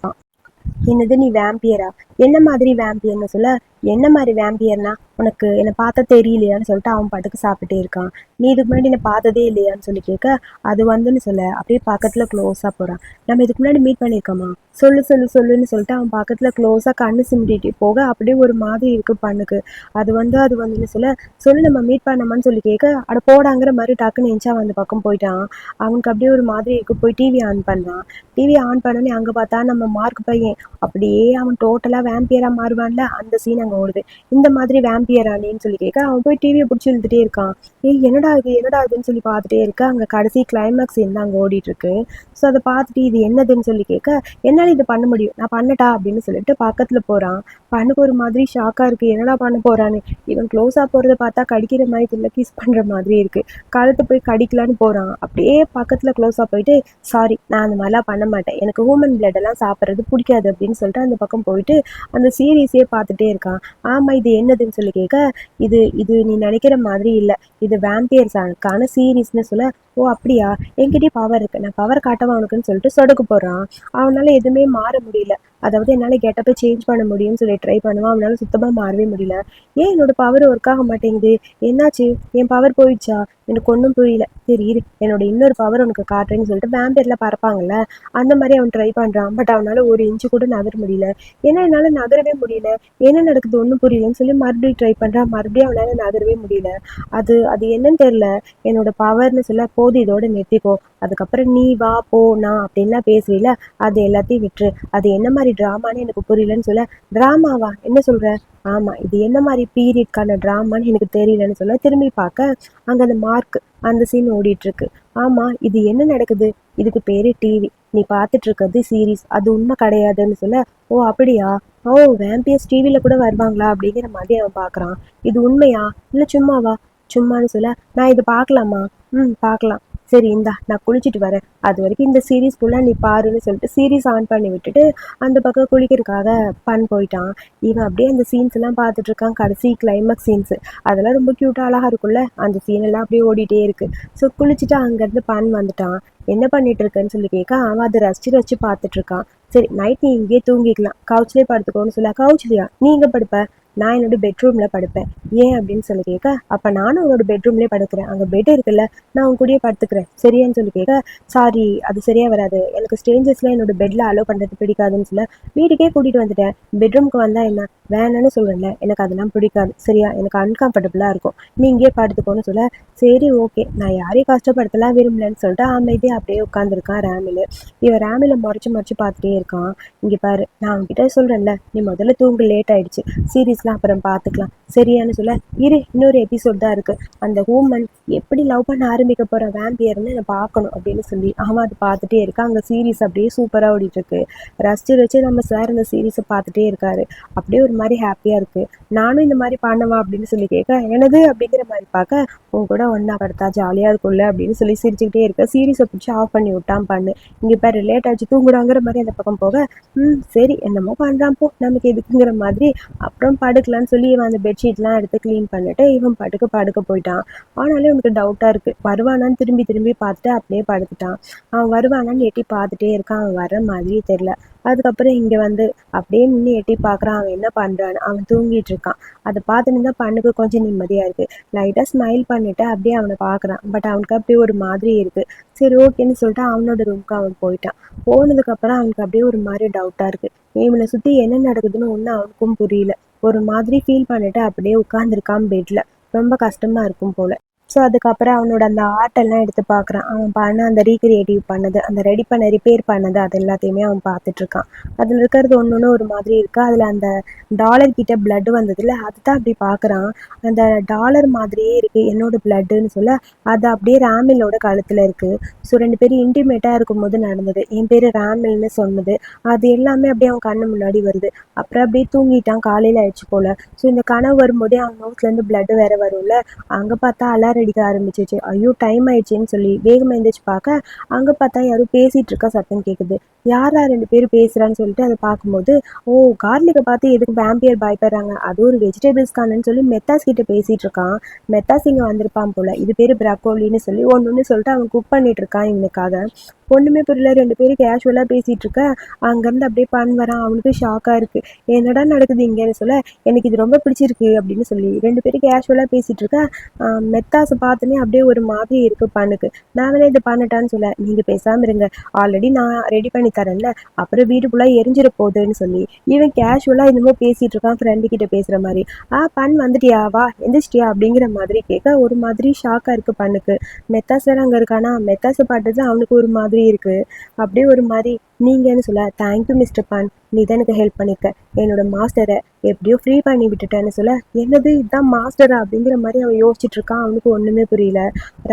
என்னது நீ வேம்பியரா என்ன மாதிரி வேம்பியர்னு சொல்ல என்ன மாதிரி வேம்பியர்னா உனக்கு என்னை பார்த்த தெரியலையான்னு சொல்லிட்டு அவன் பாட்டுக்கு சாப்பிட்டே இருக்கான். நீ இதுக்கு முன்னாடி என்னை பார்த்ததே இல்லையான்னு சொல்லி கேட்க அது வந்துன்னு சொல்ல அப்படியே பக்கத்தில் க்ளோஸாக போகிறான் நம்ம இதுக்கு முன்னாடி மீட் பண்ணியிருக்கோமா? சொல்லு சொல்லு சொல்லுன்னு சொல்லிட்டு அவன் பக்கத்தில் க்ளோஸாக கண்ணு சிமிட்டிட்டு போக அப்படியே ஒரு மாதிரி இருக்கு பண்ணுக்கு. அது வந்து அது வந்துன்னு சொல்ல சொல்லு நம்ம மீட் பண்ணமான்னு சொல்லி கேட்க அட போடாங்கிற மாதிரி டக்குன்னு எஞ்சா அந்த பக்கம் போயிட்டான். அவனுக்கு அப்படியே ஒரு மாதிரி இருக்கு போய் டிவி ஆன் பண்ணான் டிவி ஆன் பண்ணோன்னே அங்கே பார்த்தா நம்ம மார்க் பையன். அப்படியே அவன் டோட்டலாக வேம்பியராக மாறுவான்ல அந்த சீன் அங்கே ஓடுது. இந்த மாதிரி வேம்பியர் சொல்லி கேட்க அவன் போய் டிவியை பிடிச்சி இழுத்துட்டே இருக்கான். ஏய் என்னடா இது என்னடா இதுன்னு சொல்லி பார்த்துட்டே இருக்க. அங்கே கடைசி கிளைமேக்ஸ் என்ன அங்கே ஓடிட்டு இருக்கு. ஸோ அதை பார்த்துட்டு இது என்னதுன்னு சொல்லி கேட்க என்னால் இது பண்ண முடியும். நான் பண்ணட்டா? அப்படின்னு சொல்லிட்டு பக்கத்தில் போகிறான் பண்ணுக்கு ஒரு மாதிரி ஷாக்காக இருக்குது என்னடா பண்ண போகிறான்னு இவன் க்ளோஸாக போகிறத பார்த்தா கடிக்கிற மாதிரி இல்லை கிஸ் பண்ணுற மாதிரி இருக்குது கழுத்து போய் கடிக்கலான்னு போகிறான் அப்படியே பக்கத்தில் க்ளோஸாக போயிட்டு சாரி நான் அந்த மாதிரிலாம் பண்ண மாட்டேன். எனக்கு ஹூமன் பிளட் எல்லாம் சாப்பிட்றது பிடிக்காது. அப்படின்னு சொல்லிட்டு அந்த பக்கம் போயிட்டு அந்த சீரீஸே பார்த்துட்டே இருக்கான். ஆமா ஆமாம் இது என்னதுன்னு சொல்லி கேட்க இது இது நீ நினைக்கிற மாதிரி இல்லை. இது வேம்பியர்ஸானுக்கான சீரீஸ்னு சொல்ல ஓ அப்படியா? என்கிட்டயே பவர் இருக்கு. நான் பவர் காட்டவா அவனுக்குன்னு சொல்லிட்டு சொடக்கு போடுறான். அவனால எதுவுமே மாற முடியல. அதாவது என்னால் கெட்டப்பை சேஞ்ச் பண்ண முடியும்னு சொல்லி ட்ரை பண்ணுவான். அவனால சுத்தமாக மாறவே முடியல. ஏன் என்னோட பவர் ஒர்க் ஆக மாட்டேங்குது? என்னாச்சு? என் பவர் போயிடுச்சா? எனக்கு ஒன்றும் புரியல. சரி இரு. என்னோட இன்னொரு பவர் உனக்கு காட்டுறேன்னு சொல்லிட்டு வேம்பேர்ல பறப்பாங்கல்ல அந்த மாதிரி அவன் ட்ரை பண்ணுறான் பட் அவனால ஒரு இன்ச்சு கூட நகர முடியல. ஏன்னா என்னால் நகரவே முடியல. என்ன நடக்குது ஒன்றும் புரியலன்னு சொல்லி மறுபடியும் ட்ரை பண்ணுறான் மறுபடியும் அவனால் நகரவே முடியல. அது அது என்னன்னு தெரில என்னோட பவர்னு சொல்ல போ போது இதோட நிறுத்திக்கோ. அதுக்கப்புறம் நீ வா போ நான் அப்படின்லாம் பேசுறீல அது எல்லாத்தையும் விட்டுரு. அது என்ன மாதிரி ட்ராமான்னு எனக்கு புரியலன்னு சொல்ல ட்ராமாவா? என்ன சொல்ற? ஆமா இது என்ன மாதிரி பீரியட்கான ட்ராமான்னு எனக்கு தெரியலன்னு சொல்ல திரும்பி பார்க்க அங்க அந்த மார்க் அந்த சீன் ஓடிட்டு இருக்கு ஆமா இது என்ன நடக்குது? இதுக்கு பேரு டிவி நீ பார்த்துட்டு இருக்கிறது சீரீஸ். அது உண்மை கிடையாதுன்னு சொல்ல ஓ அப்படியா? ஓ வேம்பியர்ஸ் டிவியில் கூட வருவாங்களா? அப்படிங்கிற மாதிரி அவன் பார்க்குறான். இது உண்மையா? இல்லை சும்மாவா? சும்மானு சொல்ல நான் இது பார்க்கலாமா? ம் பார்க்கலாம். சரி இந்தா நான் குளிச்சுட்டு வரேன். அது வரைக்கும் இந்த சீரீஸ் ஃபுல்லாக நீ பாருன்னு சொல்லிட்டு சீரீஸ் ஆன் பண்ணி விட்டுட்டு அந்த பக்கம் குளிக்கிறதுக்காக பன் போயிட்டான். இவன் அப்படியே அந்த சீன்ஸ் எல்லாம் பார்த்துட்டு இருக்கான். கடைசி கிளைமேக்ஸ் சீன்ஸ் அதெல்லாம் ரொம்ப க்யூட்டாக அழகாக இருக்கும்ல. அந்த சீன் எல்லாம் அப்படியே ஓடிட்டே இருக்கு. ஸோ குளிச்சுட்டு அங்கேருந்து பண் வந்துட்டான். என்ன பண்ணிட்டு இருக்கேன்னு சொல்லி கேட்க அவன் அதை ரசிச்சு ரசிச்சு பார்த்துட்டு இருக்கான். சரி நைட் நீ இங்கேயே தூங்கிக்கலாம். கவுச்சிலே படுத்துக்கோன்னு சொல்ல கவுச்சிலையா நீ இங்கே படுப்ப? நான் என்னோட பெட்ரூமில் படுப்பேன். ஏன் அப்படின்னு சொல்லி கேட்க அப்போ நானும் உன்னோட பெட்ரூம்லேயே படுக்கிறேன். அங்கே பெட் இருக்குல்ல நான் உன் கூடயே படுத்துக்கிறேன். சரியான்னு சொல்லி கேட்க சாரி அது சரியாக வராது. எனக்கு ஸ்ட்ரேஞ்சர்ஸ்லாம் என்னோட பெட்டில் அலோவ் பண்ணுறது பிடிக்காதுன்னு சொல்ல வீட்டுக்கே கூட்டிகிட்டு வந்துட்டேன். பெட்ரூம்க்கு வந்தால் என்ன? வேணும்னு சொல்கிறேன்ல எனக்கு அதெல்லாம் பிடிக்காது. சரியா? எனக்கு அன்கம்ஃபர்டபுளாக இருக்கும். நீ இங்கேயே படுத்துக்கோன்னு சொல்ல சரி ஓகே நான் யாரையும் கஷ்டப்படுத்தலாம் விரும்பலன்னு சொல்லிட்டு அமைதியாக அப்படியே உட்காந்துருக்கான் ரேமில். இவன் ரேமில் முறைச்சி முறைச்சி பார்த்துட்டே இருக்கான். இங்கே பாரு நான் அவன்கிட்ட சொல்கிறேன்ல நீ முதல்ல தூங்க லேட் ஆயிடுச்சு. சீரீஸ்லாம் அப்புறம் பார்த்துக்கலாம். சரியான்னு சொல்ல இரு இன்னொரு எபிசோட் தான் இருக்குது அந்த ஹூமன் எப்படி லவ் பண்ண ஆரம்பிக்க போகிற வேம்பியர்னு நான் பார்க்கணும் அப்படின்னு சொல்லி ஆமாம் அது பார்த்துட்டே இருக்கான் அங்கே சீரீஸ் அப்படியே சூப்பராக ஓடிட்டு இருக்கு. ரசிச்சு வச்சு நம்ம சார் அந்த சீரீஸை பார்த்துட்டே இருக்காரு. அப்படியே ஒரு மாதிரி ஹாப்பியாக இருக்கு. நானும் இந்த மாதிரி பண்ணவா அப்படின்னு சொல்லி கேட்க எனது? அப்படிங்கிற மாதிரி பார்க்க உன் கூட ஒன்றா படுத்தா ஜாலியாக இருக்கும்ல அப்படின்னு சொல்லி சிரிச்சுக்கிட்டே இருக்க. சீரீஸை பிடிச்சி ஆஃப் பண்ணி விட்டான் பண்ணு. இங்கே இப்போ ரிலேட் ஆச்சு தூங்குடாங்கிற மாதிரி அந்த பக்கம் போக ம் சரி என்னமோ பண்ணுறான் போ நமக்கு எதுக்குங்கிற மாதிரி அப்புறம் படுக்கலான்னு சொல்லி இவன் அந்த பெட்ஷீட்லாம் எடுத்து க்ளீன் பண்ணிட்டு இவன் படுக்க படுக்க போயிட்டான். ஆனாலே உனக்கு டவுட்டாக இருக்குது வருவானான்னு திரும்பி திரும்பி பார்த்துட்டு அப்படியே படுத்துட்டான். அவன் வருவானான்னு எட்டி பார்த்துட்டே இருக்கான். அவன் வர மாதிரியே தெரில அதுக்கப்புறம் இங்கே வந்து அப்படியே நின்று எட்டி பார்க்குறான் அவன் என்ன பண்ணுறான்னு அவன் தூங்கிட்டு இருக்கான். அதை பார்த்துன்னு தான் பண்ணுக்கு கொஞ்சம் நிம்மதியாக இருக்குது லைட்டாக ஸ்மைல் பண்ணிவிட்டு அப்படியே அவனை பார்க்குறான் பட் அவனுக்கு அப்படியே ஒரு மாதிரி இருக்குது சரி ஓகேன்னு சொல்லிட்டு அவனோட ரூமுக்கு அவன் போயிட்டான். போனதுக்கப்புறம் அவனுக்கு அப்படியே ஒரு மாதிரி டவுட்டாக இருக்குது இவனை சுற்றி என்ன நடக்குதுன்னு ஒன்றும் அவனுக்கும் புரியல. ஒரு மாதிரி ஃபீல் பண்ணிட்டு அப்படியே உட்காந்துருக்கான் பெட்டில் ரொம்ப கஷ்டமாக இருக்கும் போல். ஸோ அதுக்கப்புறம் அவனோட அந்த ஆர்ட்டெல்லாம் எடுத்து பார்க்குறான். அவன் பண்ண அந்த ரீக்ரியேட்டிவ் பண்ணது அந்த ரெடி பண்ண ரிப்பேர் பண்ணது அது எல்லாத்தையுமே அவன் பார்த்துட்ருக்கான் அதில் இருக்கிறது ஒன்று ஒன்று ஒரு மாதிரி இருக்குது அதில் அந்த டாலர் கிட்ட பிளட் வந்ததில்ல அதுதான் அப்படி பார்க்குறான். அந்த டாலர் மாதிரியே இருக்குது என்னோட பிளட்டுன்னு சொல்ல அது அப்படியே ராமிலோட கழுத்தில் இருக்குது ஸோ ரெண்டு பேரும் இன்டிமேட்டாக இருக்கும்போது நடந்தது. என் பேர் ராமில்னு சொன்னது. அது எல்லாமே அப்படியே அவன் கண்ணு முன்னாடி வருது. அப்புறம் அப்படியே தூங்கிட்டான் காலையில் ஆயிடுச்சு போல். ஸோ இந்த கனவு வரும்போதே அவன் மவுத்லேருந்து பிளட் வேற வரும்ல. அங்கே பார்த்தா அலாரம் அடிக்க ஆரம்பிச்சிச்சு. ஐயோ டைம் ஆயிடுச்சேன்னு சொல்லி வேகமாக எழுந்திரிச்சு பார்க்க அங்கே பார்த்தா யாரும் பேசிகிட்டு இருக்கா சத்தம் கேட்குது யாரா ரெண்டு பேரும் பேசுகிறான்னு சொல்லிட்டு அதை பார்க்கும்போது ஓ கார்லிக்கை பார்த்து எதுக்கு வேம்பியர் பயப்படுறாங்க? அது ஒரு வெஜிடபிள்ஸ் காணுன்னு சொல்லி மெத்தாஸ் கிட்ட பேசிகிட்டு இருக்கான். மெத்தாஸ் இங்கே வந்திருப்பான் போல். இது பேர் பிரக்கோலின்னு சொல்லி ஒன்று ஒன்று சொல்லிட்டு அவன் குக் பண்ணிட்டு இருக்கான் இவனுக்காக. ஒன்றுமே புரியல. ரெண்டு பேரும் கேஷுவலாக பேசிகிட்டு இருக்க அங்கேருந்து அப்படியே பண் வரான் அவனுக்கு ஷாக்காக இருக்குது என்னடா நடக்குது இங்கேன்னு சொல்ல எனக்கு இது ரொம்ப பிடிச்சிருக்கு அப்படின்னு சொல்லி ரெண்டு பேரும் கேஷுவலாக பேசிகிட்டு இருக்க மெத்தாஸை பார்த்துனே அப்படியே ஒரு மாதிரி இருக்குது பண்ணுக்கு. நான் வேணா இதை பண்ணட்டான்னு சொல்ல நீங்கள் பேசாமல் இருங்க. ஆல்ரெடி நான் ரெடி பண்ணி தரேன்ல. அப்புறம் வீடு ஃபுல்லாக எரிஞ்சிட போகுதுன்னு சொல்லி இவன் கேஷுவலாக என்னமோ பேசிகிட்டு இருக்கான் ஃப்ரெண்டு கிட்ட பேசுகிற மாதிரி. ஆ பண் வந்துட்டியா? வா எந்திரிச்சிட்டியா? அப்படிங்கிற மாதிரி கேட்க ஒரு மாதிரி ஷாக்காக இருக்குது பண்ணுக்கு. மெத்தாஸ் வேறு அங்கே இருக்கானா? மெத்தாஸை பார்த்தது அவனுக்கு ஒரு மாதிரி இருக்குது அப்படியே ஒரு மாதிரி நீங்கன்னு சொல்ல தேங்க்யூ மிஸ்டர் பான் நீ தான் எனக்கு ஹெல்ப் பண்ணிக்க என்னோட மாஸ்டரை எப்படியோ ஃப்ரீ பண்ணி விட்டுட்டேன்னு சொல்ல என்னது? இதுதான் மாஸ்டரா அப்படிங்கிற மாதிரி அவன் யோசிச்சுட்டு இருக்கான். அவனுக்கு ஒன்றுமே புரியல.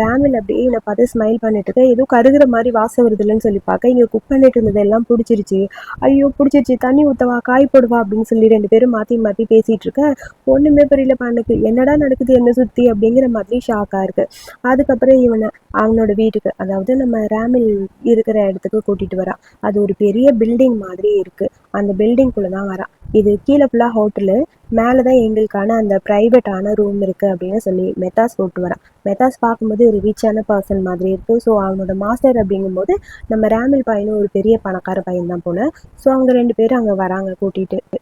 ரேமில் அப்படியே என்னை பார்த்து ஸ்மைல் பண்ணிட்டு இருக்கேன் ஏதோ கருகிற மாதிரி வாசம் வருதுலன்னு சொல்லி பார்க்க. இங்கே குக் பண்ணிட்டு இருந்தது எல்லாம் பிடிச்சிருச்சு. ஐயோ பிடிச்சிருச்சு. தண்ணி ஊற்றவா காய் போடுவா? அப்படின்னு சொல்லி ரெண்டு பேரும் மாற்றி மாற்றி பேசிகிட்டு இருக்கேன் ஒன்றுமே புரியல பண்ணுக்கு என்னடா நடக்குது? என்ன சுற்றி அப்படிங்கிற மாதிரி ஷாக்காக இருக்கு. அதுக்கப்புறம் இவனை அவனோட வீட்டுக்கு அதாவது நம்ம ரேமில் இருக்கிற இடத்துக்கு கூட்டிகிட்டு வரான் அது அது ஒரு பெரிய பில்டிங் மாதிரி இருக்கு. அந்த பில்டிங்குள்ள தான் வரான் இது கீழே ஃபுல்லாக ஹோட்டலு மேலே தான் எங்களுக்கான அந்த ப்ரைவேட்டான ரூம் இருக்குது அப்படின்னு சொல்லி மெத்தாஸ் போட்டு வரான் மெத்தாஸ் பார்க்கும்போது ஒரு ரிச்சான பர்சன் மாதிரி இருக்குது ஸோ அவனோட மாஸ்டர் அப்படிங்கும்போது நம்ம ரேமில் பையனும் ஒரு பெரிய பணக்கார பையன் தான் போல. ஸோ அவங்க ரெண்டு பேரும் அங்கே வராங்க கூட்டிகிட்டு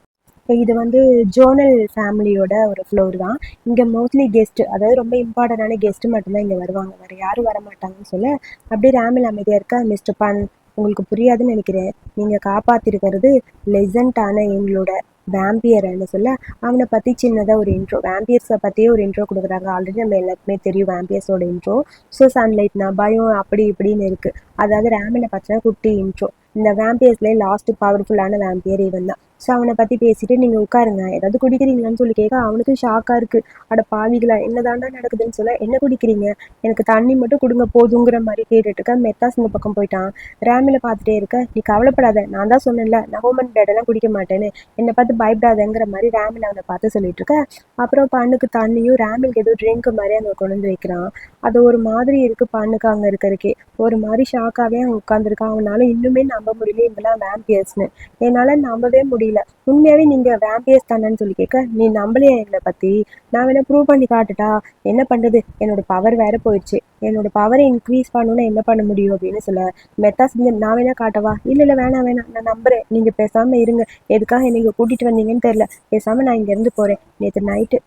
இது வந்து ஜோனல் ஃபேமிலியோட ஒரு ஃப்ளோர் தான். இங்கே மோஸ்ட்லி கெஸ்ட்டு அதாவது ரொம்ப இம்பார்ட்டண்டான கெஸ்ட்டு மட்டும்தான் இங்கே வருவாங்க. வேறு யாரும் வர மாட்டாங்கன்னு சொல்ல அப்படியே ரேமில் அமைதியாக இருக்கா மிஸ்டர் பன் உங்களுக்கு புரியாதுன்னு நினைக்கிறேன். நீங்கள் காப்பாற்றிருக்கிறது லெசண்டான எங்களோட வேம்பியர்னு சொல்ல அவனை பற்றி சின்னதாக ஒரு இன்ட்ரோ வேம்பியர்ஸை பற்றியே ஒரு இன்ட்ரோ கொடுக்குறாங்க. ஆல்ரெடி நம்ம எல்லாருக்குமே தெரியும் வேம்பியர்ஸோட இன்ட்ரோ ஸோ சன்லைட்னா பயம் அப்படி இப்படின்னு இருக்குது அதாவது ரேமில் பார்த்தீங்கன்னா குட்டி இன்ட்ரோ இந்த வேம்பியர்ஸ்லேயே லாஸ்ட்டு பவர்ஃபுல்லான வேம்பியர் இவன் தான். ஸோ அவனை பற்றி பேசிட்டு நீங்கள் உட்காருங்க. ஏதாவது குடிக்கிறீங்களான்னு சொல்லி கேட்க அவனுக்கு ஷாக்காக இருக்குது அட பாவிகளா என்ன தாண்டா நடக்குதுன்னு சொல்ல என்ன குடிக்கிறீங்க? எனக்கு தண்ணி மட்டும் கொடுங்க போதுங்கிற மாதிரி கேட்டுட்டு மெத்தாஸ் இந்த பக்கம் போயிட்டான். ரேமில் பார்த்துட்டே இருக்க நீ கவலைப்படாத நான் தான் சொன்னேன்ல நான் ஹோமன் பேடெல்லாம் குடிக்க மாட்டேன்னு. என்னை பார்த்து பயப்படாதங்கிற மாதிரி ரேமில் அவனை பார்த்து சொல்லிட்டு இருக்க. அப்புறம் பண்ணுக்கு தண்ணியும் ரேமிலுக்கு ஏதோ ட்ரிங்க் மாதிரி அங்கே கொண்டு வந்து வைக்கிறான். அது ஒரு மாதிரி இருக்குது பண்ணுக்கு அங்கே இருக்கிறதுக்கே. ஒரு மாதிரி ஷாக்காகவே அவன் உட்காந்துருக்கான் அவனால இன்னுமே நம்ப முடியல இவெல்லாம் வேம்பியர்ஸ்னு என்னால் நம்பவே முடியல. உண்மையாகவே நீங்கள் வேம்பியர்ஸ் தானேன்னு சொல்லி கேட்க நீ நம்பலையா எங்களை பற்றி நான் வேணா ப்ரூவ் பண்ணி காட்டுட்டா? என்ன பண்ணுறது என்னோட பவர் வேற போயிடுச்சு. என்னோட பவரை இன்க்ரீஸ் பண்ணணும்னா என்ன பண்ண முடியும்? அப்படின்னு சொல்ல மெத்தாஸ் நான் வேணா காட்டவா? இல்லை இல்லை வேணாம் வேணாம் நான் நம்புறேன். நீங்கள் பேசாமல் இருங்க. எதுக்காக நீங்கள் கூட்டிகிட்டு வந்தீங்கன்னு தெரில பேசாமல் நான் இங்கேருந்து போகிறேன் நேற்று நைட்டு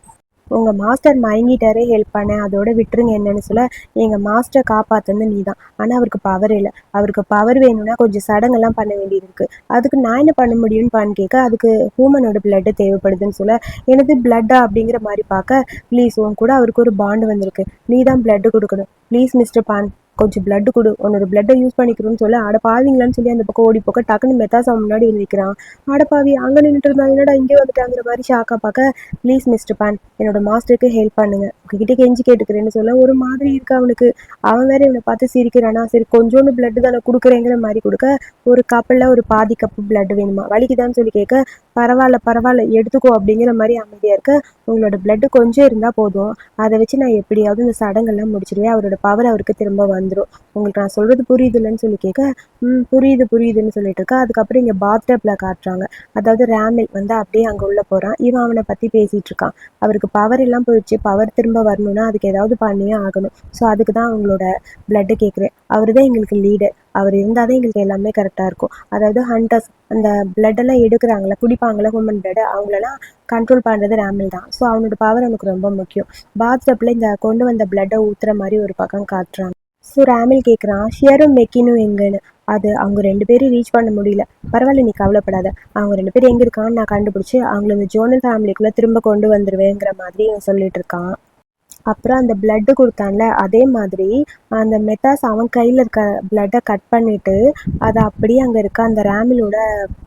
உங்கள் மாஸ்டர் மயங்கிட்டாரே ஹெல்ப் பண்ணேன் அதோட விட்டுருங்க என்னன்னு சொல்ல எங்கள் மாஸ்டரை காப்பாற்றுனது நீ தான் ஆனால் அவருக்கு பவர் இல்லை. அவருக்கு பவர் வேணும்னா கொஞ்சம் சடங்கெல்லாம் பண்ண வேண்டியது அதுக்கு நான் என்ன பண்ண முடியும்னு பான்னு கேட்க அதுக்கு ஹூமனோட பிளட்டு தேவைப்படுதுன்னு சொல்ல எனது பிளட்டா அப்படிங்கிற மாதிரி பார்க்க ப்ளீஸ் உன் கூட அவருக்கு ஒரு பாண்டு வந்திருக்கு. நீ தான் பிளட்டு கொடுக்கணும். ப்ளீஸ் மிஸ்டர் பான் கொஞ்சம் பிளட் கொடு. உன்னோட பிளட்டை யூஸ் பண்ணிக்கிறோன்னு சொல்ல அட பாவீங்களான்னு சொல்லி அந்த பக்கம் ஓடி போக்க டக்குன்னு மெத்தாசா முன்னாடி வந்து நிற்கிறான் அடப்பாவி அங்கே நின்றுட்டு இருந்தா என்னடா இங்கே வந்துட்டாங்கிற மாதிரி ஷாக்கா பார்க்க ப்ளீஸ் மிஸ்டர் பான் என்னோட மாஸ்டருக்கு ஹெல்ப் பண்ணுங்க. உங்ககிட்ட கெஞ்சி கேட்டுக்கிறேன்னு சொல்ல ஒரு மாதிரி இருக்கு அவனுக்கு. அவன் வேற இவனை பார்த்து சிரிக்கிறானா சரி கொஞ்சோண்டு பிளட் தானே கொடுக்குறேங்கிற மாதிரி கொடுக்க ஒரு கப்பில் ஒரு பாதி கப்பு பிளட் வேணுமா? வலிக்குதான்னு சொல்லி கேட்க பரவாயில்ல பரவாயில்ல எடுத்துக்கோ அப்படிங்கிற மாதிரி அமைதியாக இருக்க உங்களோட பிளட்டு கொஞ்சம் இருந்தால் போதும். அதை வச்சு நான் எப்படியாவது இந்த சடங்கெல்லாம் முடிச்சிடுவேன் அவரோட பவர் அவருக்கு திரும்ப வந்துடும் உங்களுக்கு நான் சொல்கிறது புரியுது இல்லைன்னு சொல்லி கேட்க ம் புரியுது புரியுதுன்னு சொல்லிட்டு இருக்கா. அதுக்கப்புறம் இங்கே பாத்டப்பில் காட்டுறாங்க. அதாவது ரேமில் வந்து அப்படியே அங்கே உள்ளே போகிறான் இவன் அவனை பற்றி பேசிகிட்டு இருக்கான். அவருக்கு பவர் எல்லாம் போயிடுச்சு. பவர் திரும்ப வரணும்னா அதுக்கு ஏதாவது பண்ணியே ஆகணும். ஸோ அதுக்கு தான் அவங்களோட பிளட்டு கேட்குறேன் அவர் தான் எங்களுக்கு லீடர் அவர் இருந்தால் தான் எங்களுக்கு எல்லாமே கரெக்டாக இருக்கும். அதாவது ஹண்டர்ஸ் அந்த பிளட்டெல்லாம் எடுக்கிறாங்களே குடிப்பாங்களே ஹூமன் பிளட் அவங்களெல்லாம் கண்ட்ரோல் பண்ணுறது ரேமில் தான். ஸோ அவனோட பவர் எனக்கு ரொம்ப முக்கியம். பாத்டப்பில் இந்த கொண்டு வந்த பிளட்டை ஊற்றுற மாதிரி ஒரு பக்கம் காட்டுறாங்க. ஸோ ரேமில் கேட்குறான் ஷியரும் மெக்கினும் எங்கன்னு. அது அவங்க ரெண்டு பேரும் ரீச் பண்ண முடியல. பரவாயில்ல நீ கவலைப்படாத. அவங்க ரெண்டு பேரும் எங்கே இருக்கான்னு நான் கண்டுபிடிச்சி அவங்கள இந்த ஜோனல் ஃபேமிலிக்குள்ளே திரும்ப கொண்டு வந்துடுவேங்கிற மாதிரி இவன் சொல்லிட்டு இருக்கான். அப்புறம் அந்த பிளட்டு கொடுத்தான்ல அதே மாதிரி அந்த மெத்தாஸ் அவன் கையில் இருக்க பிளட்டை கட் பண்ணிவிட்டு அதை அப்படியே அங்கே இருக்க அந்த ரேமிலோட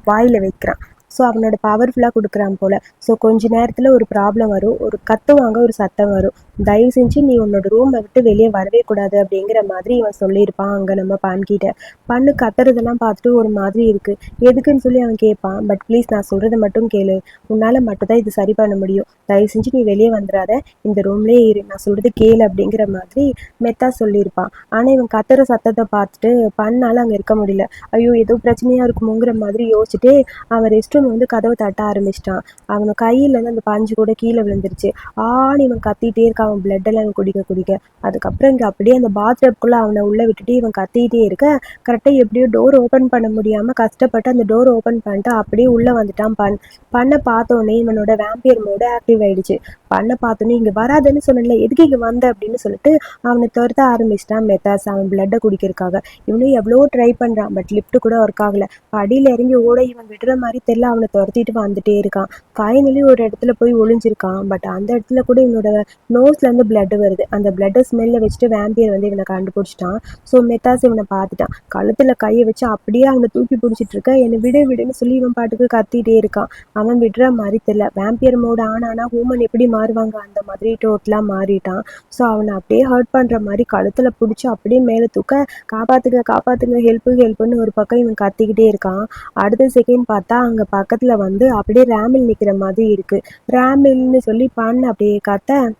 வாயில் வைக்கிறான். ஸோ அவனோட பவர்ஃபுல்லாக கொடுக்குறான் போல். ஸோ கொஞ்ச நேரத்தில் ஒரு ப்ராப்ளம் வரும். ஒரு கத்துவாங்க ஒரு சத்தம் வரும். தயவு செஞ்சு நீ உன்னோட ரூமை விட்டு வெளியே வரவே கூடாது அப்படிங்கிற மாதிரி இவன் சொல்லியிருப்பான் அங்கே நம்ம பான்கிட்ட பண்ணு கத்துறதெல்லாம் பார்த்துட்டு ஒரு மாதிரி இருக்குது எதுக்குன்னு சொல்லி அவன் கேட்பான். பட் ப்ளீஸ் நான் சொல்கிறத மட்டும் கேளு. உன்னால் மட்டும்தான் இது சரி பண்ண முடியும். தயவு செஞ்சு நீ வெளியே வந்துடாத இந்த ரூம்லேயே இரு. நான் சொல்கிறது கேளு அப்படிங்கிற மாதிரி மெத்தா சொல்லியிருப்பான். ஆனால் இவன் கத்துற சத்தத்தை பார்த்துட்டு பண்ணால் அங்கே இருக்க முடியல. ஐயோ ஏதோ பிரச்சனையாக இருக்குமோங்கிற மாதிரி யோசிச்சுட்டு அவன் ரெஸ்ட் ரூம் வந்து கதவை தட்ட ஆரம்பிச்சிட்டான். அவன் கையிலேருந்து அந்த பஞ்சு கூட கீழே விழுந்துருச்சு. ஆன்னு இவன் கத்திட்டே இருக்கான் அவன் பிளட் எல்லாம் குடிக்க குடிக்க. அதுக்கப்புறம் இங்கே அப்படியே அந்த பாத்ரூம்குள்ளே அவனை உள்ளே விட்டுட்டு இவன் கத்திட்டே இருக்க கரெக்டாக எப்படியோ டோர் ஓப்பன் பண்ண முடியாமல் கஷ்டப்பட்டு அந்த டோர் ஓப்பன் பண்ணிட்டு அப்படியே உள்ளே வந்துட்டான் பண். பண்ணை பார்த்தோன்னே இவனோட வேம்பியர் மோடு ஆக்டிவ் ஆயிடுச்சு. பண்ணை பார்த்தோன்னே இங்கே வராதுன்னு சொல்லல எதுக்கு இங்கே வந்த? அப்படின்னு சொல்லிட்டு அவனை துரத்த ஆரம்பிச்சிட்டான் மெத்தாஸ் அவன் பிளட்டை குடிக்கிறதுக்காக. இவனும் எவ்வளோ ட்ரை பண்ணுறான் பட் லிஃப்ட் கூட ஒர்க் ஆகல. படியில் இறங்கி ஓட இவன் விடுற மாதிரி தெரியல அவனை துரத்திட்டு வந்துட்டே இருக்கான். ஃபைனலி ஒரு இடத்துல போய் ஒளிஞ்சிருக்கான். பட் அந்த இடத்துல கூட இவனோட நோஸ்லேருந்து பிளட் வருது. அந்த பிளட்டை ஸ்மெல்ல வச்சுட்டு வேம்பியர் வந்து இவனை கண்டுபிடிச்சிட்டான். ஸோ மெத்தாஸ் இவனை பார்த்துட்டான். கழுத்தில் கையை வச்சு அப்படியே அவனை தூக்கி பிடிச்சிட்டு இருக்க. என்னை விடு விடுன்னு சொல்லி இவன் பாட்டுக்கு கத்திட்டே இருக்கான். அவன் விடுற மாதிரி தெரியல. வேம்பியர் மோடு ஆனானா ஹூமன் எப்படி மாறுவாங்க? அந்த மாதிரி டோட்டலாக மாறிட்டான். ஸோ அவனை அப்படியே ஹர்ட் பண்ணுற மாதிரி கழுத்தில் பிடிச்சி அப்படியே மேலே தூக்க காப்பாத்துங்க காப்பாத்துங்க ஹெல்ப்பு ஹெல்ப்புன்னு ஒரு பக்கம் இவன் கத்திக்கிட்டே இருக்கான். அடுத்த செகண்ட் பார்த்தா அங்கே பக்கத்துல வந்து அப்படியே ரேமில் நிக்கிற மாதிரி இருக்கு. ரேமில்னு சொல்லி பண்ண அப்படியே காத்த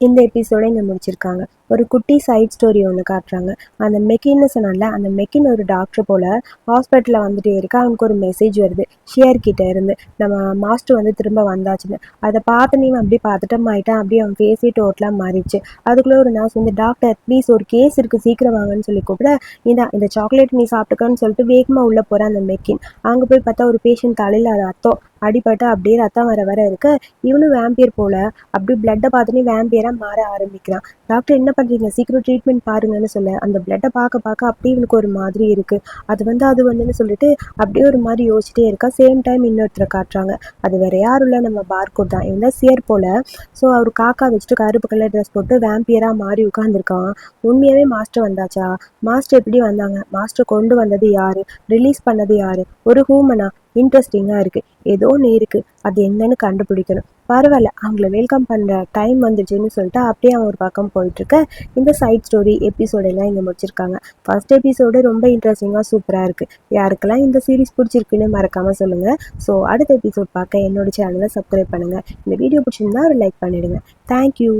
இந்த எபிசோட இங்கே முடிச்சிருக்காங்க. ஒரு குட்டி சைட் ஸ்டோரி ஒன்று காட்டுறாங்க. அந்த மெக்கின்னு சொன்னால அந்த மெக்கின் ஒரு டாக்டர் போல் ஹாஸ்பிட்டலில் வந்துட்டே இருக்கு. அவனுக்கு ஒரு மெசேஜ் வருது. ஷியர் கிட்ட இருந்து நம்ம மாஸ்டர் வந்து திரும்ப வந்தாச்சுன்னு. அதை பார்த்து நீ அப்படியே பார்த்துட்டு ஆயிட்டான் அப்படியே அவன் ஃபேஸே டோட்டலாக மாறிடுச்சு. அதுக்குள்ளே ஒரு நர்ஸ் வந்து டாக்டர் ப்ளீஸ் ஒரு கேஸ் இருக்குது சீக்கிரம் வாங்கன்னு சொல்லி கூப்பிட. இந்த இந்த சாக்லேட் நீ சாப்பிட்டுக்கன்னு சொல்லிட்டு வேகமாக உள்ளே போகிற அந்த மெக்கின். அங்கே போய் பார்த்தா ஒரு பேஷண்ட் தலையில் அது அத்தம். அடிபட்டு அப்படியே ரத்தம் வர வர இருக்கு. இவனும் வேம்பியர் போல. அப்படி பிளட்டை பார்த்துனே வேம்பியராக மாற ஆரம்பிக்கிறான். டாக்டர் என்ன பண்ணுறீங்க சீக்கிரம் ட்ரீட்மெண்ட் பாருங்கன்னு சொல்ல. அந்த பிளட்டை பார்க்க பார்க்க அப்படியே இவனுக்கு ஒரு மாதிரி இருக்கு. அது வந்து அது வந்துன்னு சொல்லிட்டு அப்படியே ஒரு மாதிரி யோசிச்சிட்டே இருக்கா. சேம் டைம் இன்னொருத்தரை காட்டுறாங்க. அது வேற யாரும் இல்லை. நம்ம பார்கோட் தான். இவன் தான் சேர் போல. ஸோ அவர் காக்கா வச்சுட்டு கருப்பு கலர் ட்ரெஸ் போட்டு வேம்பியராக மாறி உட்காந்துருக்கான் உண்மையாகவே மாஸ்டர் வந்தாச்சா? மாஸ்டர் எப்படி வந்தாங்க? மாஸ்டர் கொண்டு வந்தது யாரு? ரிலீஸ் பண்ணது யாரு? ஒரு ஹூமனா இன்ட்ரெஸ்டிங்காக இருக்குது ஏதோ ஒன்று இருக்குது அது என்னன்னு கண்டுபிடிக்கணும். பரவாயில்ல அவங்கள வெல்கம் பண்ணுற டைம் வந்துச்சுன்னு சொல்லிட்டு அப்படியே அவன் ஒரு பக்கம் போயிட்டுருக்க. இந்த சைட் ஸ்டோரி எபிசோடு எல்லாம் இங்கே முடிச்சிருக்காங்க. ஃபர்ஸ்ட் எபிசோடு ரொம்ப இன்ட்ரெஸ்டிங்காக சூப்பராக இருக்குது யாருக்கெல்லாம் இந்த சீரிஸ் பிடிச்சிருக்குன்னு மறக்காமல் சொல்லுங்கள் ஸோ அடுத்த எபிசோட் பார்க்க என்னோட சேனலை சப்ஸ்கிரைப் பண்ணுங்கள் இந்த வீடியோ பிடிச்சிருந்தா ஒரு லைக் பண்ணிவிடுங்க தேங்க்யூ